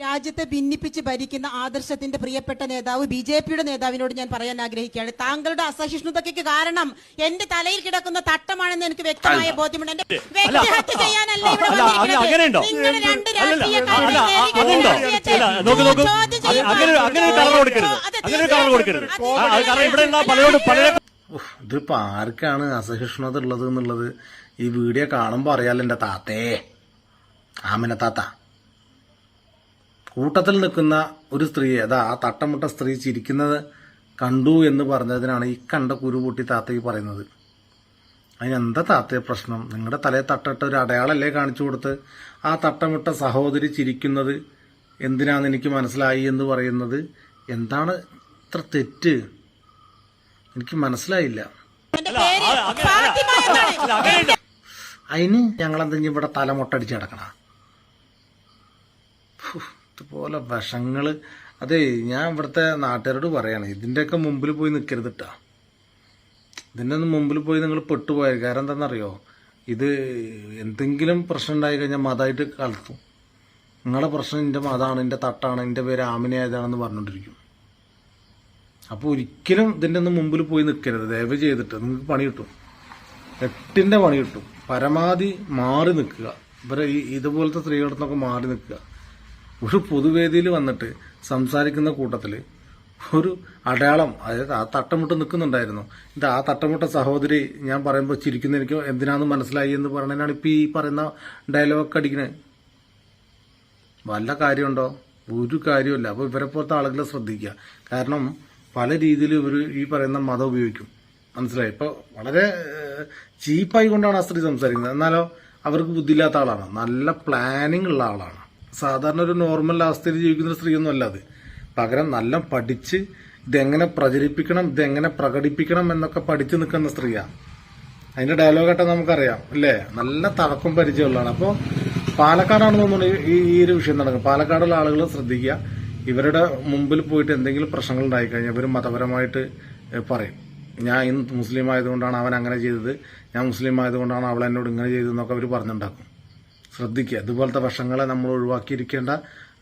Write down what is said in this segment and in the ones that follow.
രാജ്യത്തെ ഭിന്നിപ്പിച്ച് ഭരിക്കുന്ന ആദർശത്തിന്റെ പ്രിയപ്പെട്ട നേതാവ് ബി ജെ പിയുടെ നേതാവിനോട് ഞാൻ പറയാൻ ആഗ്രഹിക്കുകയാണ്. താങ്കളുടെ അസഹിഷ്ണുതയ്ക്ക് കാരണം എന്റെ തലയിൽ കിടക്കുന്ന തട്ടമാണെന്ന് എനിക്ക് വ്യക്തമായ ബോധ്യമുണ്ട്. എന്റെ വ്യക്തിഹത്യ ചെയ്യാനല്ല ഇവിടെ വന്നിരിക്കുന്നത്. നിങ്ങൾ രണ്ട് ഇതിപ്പോ ആർക്കാണ് അസഹിഷ്ണുത ഉള്ളത് എന്നുള്ളത്? ഈ വീഡിയോ കാണുമ്പോ അറിയാലോ എന്റെ താത്തേ. ആമന താത്ത. കൂട്ടത്തിൽ നിൽക്കുന്ന ഒരു സ്ത്രീ അതാ ആ തട്ടമുട്ട സ്ത്രീ ചിരിക്കുന്നത് കണ്ടു എന്ന് പറഞ്ഞതിനാണ് ഈ കണ്ട കുരുപൂട്ടി താത്ത ഈ പറയുന്നത് അതിനെന്താ താത്തയെ പ്രശ്നം? നിങ്ങളുടെ തലയെ തട്ടിട്ട ഒരു അടയാളല്ലേ കാണിച്ചു കൊടുത്ത് ആ തട്ടമുട്ട സഹോദരി ചിരിക്കുന്നത് എന്തിനാന്ന് എനിക്ക് മനസ്സിലായി എന്ന് പറയുന്നത്? എന്താണ് ഇത്ര തെറ്റ്? എനിക്ക് മനസ്സിലായില്ല. എന്റെ പേര് ഫാത്തിമ എന്നാണ്. അതിന് ഞങ്ങളെന്തെങ്കിലും ഇവിടെ തലമുട്ടടിച്ച് കിടക്കണ ഇതുപോലെ വിഷങ്ങൾ അതെ ഞാൻ ഇവിടുത്തെ നാട്ടുകാരോട് പറയാണ് ഇതിന്റെയൊക്കെ മുമ്പിൽ പോയി നിൽക്കരുത് കേട്ടാ ഇതിന്റെ ഒന്നും മുമ്പിൽ പോയി നിങ്ങൾ പെട്ടുപോയത് കാരണം എന്താണെന്നറിയോ? ഇത് എന്തെങ്കിലും പ്രശ്നം ഉണ്ടായി കഴിഞ്ഞാൽ മതമായിട്ട് കളത്തും നിങ്ങളുടെ പ്രശ്നം എന്റെ മതമാണ് എന്റെ തട്ടാണ് എന്റെ പേര് ആമിനയായതാണെന്ന് പറഞ്ഞുകൊണ്ടിരിക്കും അപ്പോൾ ഒരിക്കലും ഇതിന്റെ ഒന്നും മുമ്പിൽ പോയി നിൽക്കരുത് ദയവ് ചെയ്തിട്ട് നിങ്ങൾക്ക് പണി കിട്ടും. എട്ടിന്റെ പണി കിട്ടും. പരമാവധി മാറി നിൽക്കുക. ഇവരെ ഇതുപോലത്തെ സ്ത്രീകളുടെ നിന്നൊക്കെ മാറി നിൽക്കുക. ഒരു പൊതുവേദിയിൽ വന്നിട്ട് സംസാരിക്കുന്ന കൂട്ടത്തിൽ ഒരു അടയാളം അതായത് ആ തട്ടമുട്ട് നിൽക്കുന്നുണ്ടായിരുന്നു. ഇത് ആ തട്ടമുട്ട സഹോദരി ഞാൻ പറയുമ്പോൾ ചിരിക്കുന്ന എനിക്ക് എന്തിനാന്ന് മനസ്സിലായി എന്ന് പറഞ്ഞതിനാണ് ഇപ്പം ഈ പറയുന്ന ഡയലോഗ് അടിക്കുന്നത് വല്ല കാര്യമുണ്ടോ? ഒരു കാര്യമില്ല അപ്പോൾ ഇവരെ പോലത്തെ ആളുകളെ ശ്രദ്ധിക്കുക. കാരണം പല രീതിയിൽ ഇവർ ഈ പറയുന്ന മതം ഉപയോഗിക്കും. മനസ്സിലായി? ഇപ്പോൾ വളരെ ചീപ്പായി കൊണ്ടാണ് ആ സ്ത്രീ സംസാരിക്കുന്നത്. എന്നാലോ അവർക്ക് ബുദ്ധിയില്ലാത്ത ആളാണ്. നല്ല പ്ലാനിങ് ഉള്ള ആളാണ്. സാധാരണ ഒരു നോർമൽ അവസ്ഥയിൽ ജീവിക്കുന്ന ഒരു സ്ത്രീയൊന്നും അല്ല അത്. പകരം നല്ല പഠിച്ച് ഇതെങ്ങനെ പ്രചരിപ്പിക്കണം ഇതെങ്ങനെ പ്രകടിപ്പിക്കണം എന്നൊക്കെ പഠിച്ചു നിൽക്കുന്ന സ്ത്രീയാണ് അതിന്റെ ഡയലോഗായിട്ട് നമുക്കറിയാം അല്ലേ? നല്ല തറക്കും പരിചയമുള്ളതാണ്. അപ്പോൾ പാലക്കാടാണെന്ന് തോന്നുന്നു ഈ ഈ ഒരു വിഷയം നടക്കുന്നത്. പാലക്കാടുള്ള ആളുകൾ ശ്രദ്ധിക്കുക. ഇവരുടെ മുമ്പിൽ പോയിട്ട് എന്തെങ്കിലും പ്രശ്നങ്ങൾ ഉണ്ടായിക്കഴിഞ്ഞാൽ ഇവർ മതപരമായിട്ട് പറയും. ഞാൻ ഇന്ന് മുസ്ലിം ആയതുകൊണ്ടാണ് അവൻ അങ്ങനെ ചെയ്തത്. ഞാൻ മുസ്ലിം ആയതുകൊണ്ടാണ് അവൾ എന്നോട് ഇങ്ങനെ ചെയ്തതെന്നൊക്കെ അവർ പറഞ്ഞുണ്ടാക്കും. ശ്രദ്ധിക്കുക. ഇതുപോലത്തെ വശങ്ങളെ നമ്മൾ ഒഴിവാക്കിയിരിക്കേണ്ട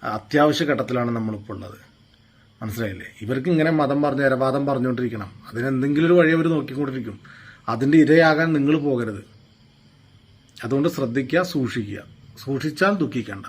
അത്യാവശ്യ ഘട്ടത്തിലാണ് നമ്മളിപ്പോൾ ഉള്ളത്. മനസ്സിലായില്ലേ? ഇവർക്ക് ഇങ്ങനെ മതം പറഞ്ഞ് ഇരവാദം പറഞ്ഞുകൊണ്ടിരിക്കണം. അതിനെന്തെങ്കിലും ഒരു വഴി അവർ നോക്കിക്കൊണ്ടിരിക്കും. അതിന്റെ ഇരയാകാൻ നിങ്ങൾ പോകരുത്. അതുകൊണ്ട് ശ്രദ്ധിക്കുക സൂക്ഷിക്കുക. സൂക്ഷിച്ചാൽ ദുഃഖിക്കേണ്ട.